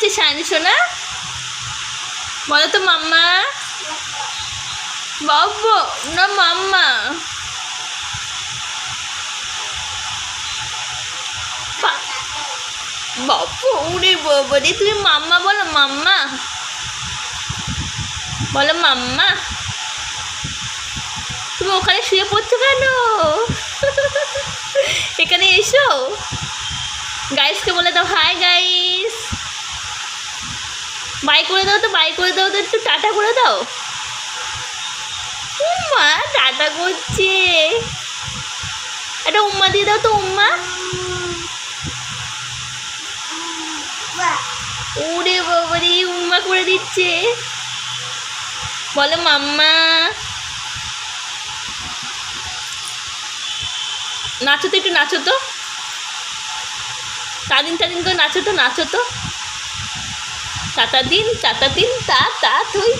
দিচ্ছে শানি সোনা? বলো তো মাম্মা। বাবা, না মাম্মা। বাবা উরে বাবা রে, তুমি মাম্মা বলো মাম্মা। বলো মাম্মা। তুমি ওখানে শুয়ে পড়ছো কেন? এখানে এসো। গাইসকে বলে দাও হাই গাইস বাই করে দাও তো, বাই করে দাও তো, একটু টাটা করে দাও। উম্মা, টাটা করছে। একটা উম্মা দিয়ে দাও তো, উম্মা। ওরে বাবারে উম্মা করে দিচ্ছে। বলো মাম্মা। নাচো তো, একটু নাচো তো। তাদিন তাদিন করে নাচো তো নাচো তো। চাতা দিন চাতা দিন তা তা তুই